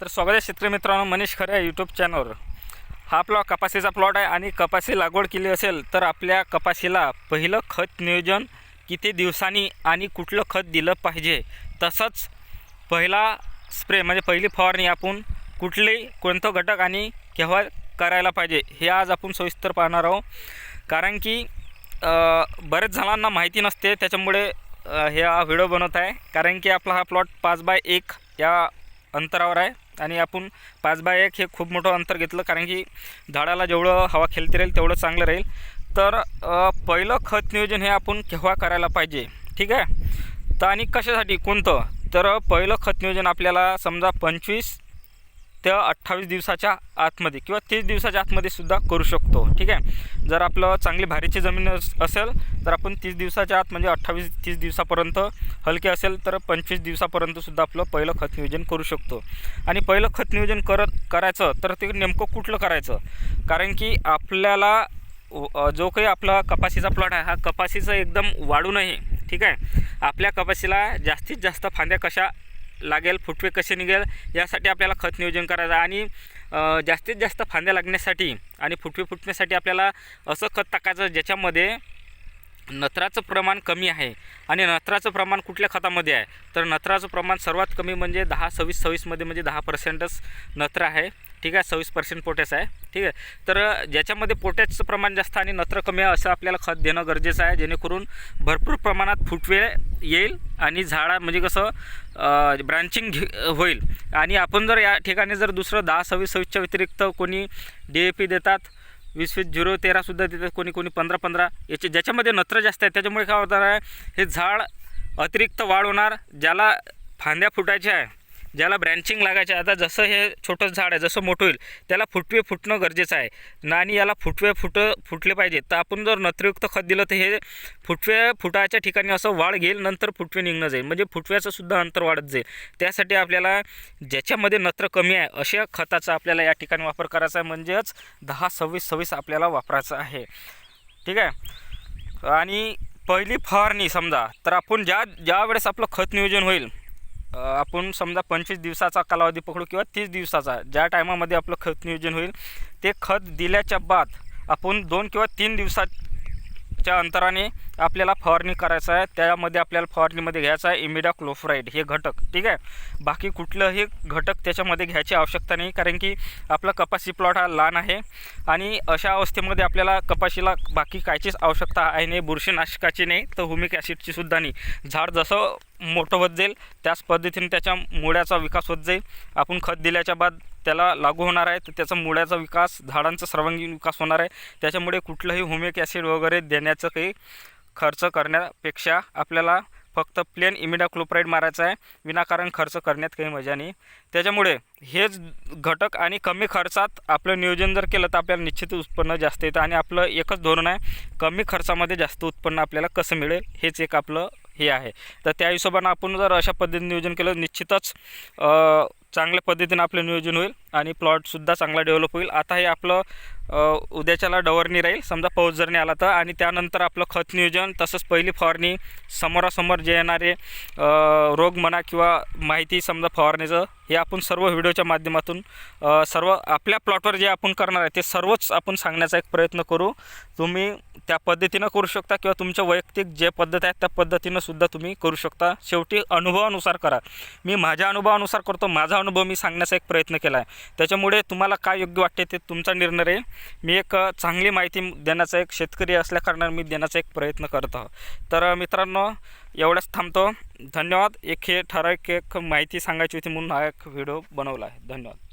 तर स्वागत आहे शेतकरी मित्रांनो मनीष खरे आहे यूट्यूब चॅनलवर हा आपला कपाशीचा प्लॉट आहे आणि कपाशी लागवड केली असेल तर आपल्या कपाशीला पहिलं खत नियोजन किती दिवसांनी आणि कुठलं खत दिलं पाहिजे? तसंच पहिला स्प्रे म्हणजे पहिली फवारणी आपण कुठली कोणतं घटक आणि केव्हा करायला पाहिजे हे आज आपण सविस्तर पाहणार आहोत. कारण की बरेच जणांना माहिती नसते त्याच्यामुळे हे हा व्हिडिओ बनवत आहे. कारण की आपला हा प्लॉट पाच बाय एक या अंतरावर आहे. आणि आपण पाच बाय एक हे खूप मोठं अंतर घेतलं कारण की झाडाला जेवढं हवा खेळते राहील तेवढं चांगलं राहील. तर पहिलं खत नियोजन हे आपण केव्हा करायला पाहिजे? ठीक आहे? तर आणि कशासाठी? कोणतं? तर पहिलं खत नियोजन आपल्याला समजा पंचवीस त्या अठ्ठावीस दिवसाच्या आतमध्ये किंवा तीस दिवसाच्या आतमध्ये सुद्धा करू शकतो. ठीक आहे? जर आपलं चांगली भारीची जमीन असेल तर आपण तीस दिवसाच्या आत म्हणजे अठ्ठावीस तीस दिवसापर्यंत हलके असेल तर पंचवीस दिवसापर्यंत सुद्धा आपलं पहिलं खत नियोजन करू शकतो. आणि पहिलं खत नियोजन करत करायचं तर ते नेमकं कुठलं करायचं? कारण की आपल्याला व- जो काही आपला कपाशीचा प्लॉट आहे हा कपाशीचं एकदम वाढू नये. ठीक आहे? आपल्या कपाशीला जास्तीत जास्त फांद्या कशा लागेल फुटवे कसे निघेल यासाठी आपल्याला खत नियोजन करायचं आणि जास्तीत जास्त फांद्या लागण्यासाठी आणि फुटवे फुटण्यासाठी आपल्याला असं खत टाकायचं ज्याच्यामध्ये नत्राचं प्रमाण कमी आहे. आणि नत्राचं प्रमाण कुठल्या खतामध्ये आहे? तर नत्राचं प्रमाण सर्वात कमी म्हणजे दहा सव्वीस सव्वीसमध्ये म्हणजे दहा पर्सेंटच नत्र आहे. ठीक आहे सव्वीस पर्सेंट पोटॅश आहे. ठीक आहे तर ज्याच्यामध्ये पोटॅशचं प्रमाण जास्त आणि नत्र कमी आहे असं आपल्याला खत देणं गरजेचं आहे जेणेकरून भरपूर प्रमाणात फुटवे येईल आणि झाडा म्हणजे कसं ब्रांचिंग घे होईल. आणि आपण जर या ठिकाणी जर दुसरं दहा सव्वीस सव्वीसच्या व्यतिरिक्त कोणी डी ए पी देतात वीस वीस झिरो तेरासुद्धा देतात कोणी कोणी पंधरा पंधरा याचे ज्याच्यामध्ये नत्र जास्त आहे त्याच्यामुळे काय होणार आहे हे झाड अतिरिक्त वाढ होणार ज्याला फांद्या फुटायच्या आहे. ज्याला ब्रँचिंग लागायचे. आहे आता जसं हे छोटं झाड आहे जसं मोठं होईल त्याला फुटवे फुटणं गरजेचं आहे. आणि याला फुटवे फुट फुटले पाहिजे. तर आपण जर नत्रयुक्त खत दिलं तर हे फुटवे फुटायच्या ठिकाणी असं वाढ घेईल नंतर फुटवे निघणं जाईल. म्हणजे फुटव्याचं सुद्धा अंतर वाढत जाईल. त्यासाठी आपल्याला ज्याच्यामध्ये नत्र कमी आहे अशा खताचा आपल्याला या ठिकाणी वापर करायचा आहे. म्हणजेच दहा सव्वीस सव्वीस आपल्याला वापरायचं आहे. ठीक आहे? आणि पहिली फवारणी समजा. तर आपण ज्या ज्या वेळेस आपलं खत नियोजन होईल आपण समजा पंचवीस दिवसाचा कालावधी पकडू किंवा तीस दिवसाचा ज्या टायमामध्ये आपलं खत नियोजन होईल ते खत दिल्याच्या बाद आपण दोन किंवा तीन दिवसात च्या अंतराने आपल्याला फवारणी करायचं आहे. त्यामध्ये आपल्याला फवारणीमध्ये घ्यायचं आहे इमिडा क्लोफराईड हे घटक ठीक आहे? बाकी कुठलंही घटक त्याच्यामध्ये घ्यायची आवश्यकता नाही. कारण की आपला कपाशी प्लॉट हा लहान आहे आणि अशा अवस्थेमध्ये आपल्याला कपाशीला बाकी कायचीच आवश्यकता आहे नाही. बुरशीनाशकाची नाही तर हुमिक ॲसिडची सुद्धा नाही. झाड जसं मोठं होत जाईल त्याच पद्धतीने त्याच्या मुळ्याचा विकास होत जाईल. आपण खत दिल्याच्या बाद त्याला लागू होणार आहे. तर त्याचा मुळ्याचा विकास झाडांचा सर्वांगीण विकास होणार आहे. त्याच्यामुळे कुठलंही होमिक ॲसिड वगैरे देण्याचं काही खर्च करण्यापेक्षा आपल्याला फक्त प्लेन इमिडाक्लोप्राईड मारायचं आहे. विनाकारण खर्च करण्यात काही मजा नाही. त्याच्यामुळे हेच घटक आणि कमी खर्चात आपलं नियोजन जर केलं तर आपल्याला निश्चित उत्पन्न जास्त येतं आणि आपलं एकच धोरण आहे कमी खर्चामध्ये जास्त उत्पन्न आपल्याला कसं मिळेल हेच एक आपलं हे आहे. तर त्या हिशोबानं आपण जर अशा पद्धतीने नियोजन केलं निश्चितच चांगल्या पद्धतीने आपलं नियोजन होईल. आणि प्लॉटसुद्धा चांगला डेव्हलप होईल. आता हे आपलं उद्याच्याला डवरणी राहील. समजा पाऊस जर नाही आला तर. आणि त्यानंतर आपलं खत नियोजन तसंच पहिली फवारणी समोरासमोर जे येणारे रोग म्हणा किंवा माहिती समजा फवारणीचं हे आपण सर्व व्हिडिओच्या माध्यमातून सर्व आपल्या प्लॉटवर जे आपण करणार आहे ते सर्वच आपण सांगण्याचा एक प्रयत्न करू. तुम्ही त्या पद्धतीनं करू शकता किंवा तुमच्या वैयक्तिक जे पद्धत आहे त्या पद्धतीनं सुद्धा तुम्ही करू शकता. शेवटी अनुभवानुसार करा. मी माझ्या अनुभवानुसार करतो. माझा अनुभव मी सांगण्याचा एक प्रयत्न केला आहे त्याच्यामुळे तुम्हाला काय योग्य वाटते ते तुमचा निर्णय आहे. मी एक चांगली माहिती देण्याचा एक शेतकरी असल्याकारणाने मी देण्याचा एक प्रयत्न करत आहो तर मित्रांनो एवढंच थांबतो. धन्यवाद. एक हे ठराविक एक माहिती सांगायची होती म्हणून हा एक व्हिडिओ बनवला आहे. धन्यवाद.